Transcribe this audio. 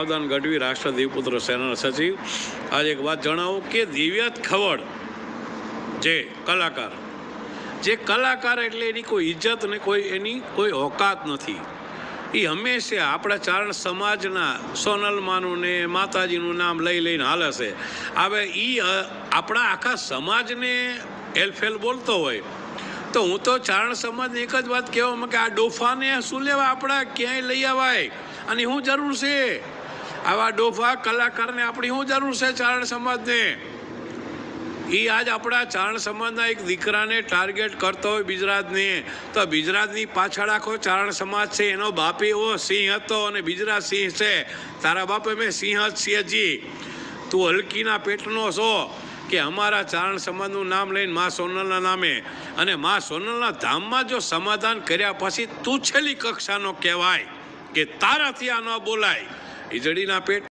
સાવધાન ગઢવી રાષ્ટ્ર દીવપુત્ર સેનાના સચિવ. આજે એક વાત જણાવું કે દિવ્યાત ખવડ જે કલાકાર જે કલાકાર એટલે એની કોઈ ઇજ્જત ને કોઈ એની કોઈ ઓકાત નથી. એ હંમેશા આપણા ચારણ સમાજના સોનલમાનું ને માતાજીનું નામ લઈ લઈને હાલે છે. હવે એ આપણા આખા સમાજને એલફેલ બોલતો હોય. તો હું તો ચારણ સમાજને એક જ વાત કહેવામાં કે આ ડોફાને શું લેવા આપણા ક્યાંય લઈ આવાય? અને હું જરૂર છે? આવા ડોફા કલાકારને આપણી શું જરૂર છે ચારણ સમાજને? એ આજ આપણા ચારણ સમાજના એક દીકરાને ટાર્ગેટ કરતો હોય ગુજરાતને તો ગુજરાતની પાછળ આખો ચારણ સમાજ છે, એનો બાપ એવો સિંહ હતો અને ગુજરાત સિંહ છે. તારા બાપે મેં સિંહ જ સિંહજી તું હલકીના પેટનો છો કે અમારા ચારણ સમાજનું નામ લઈને મા સોનલના નામે. અને મા સોનલના ધામમાં જો સમાધાન કર્યા પછી તું છેલ્લી કક્ષાનો કહેવાય કે તારાથી આ ન બોલાય. ઈજડીના પેટ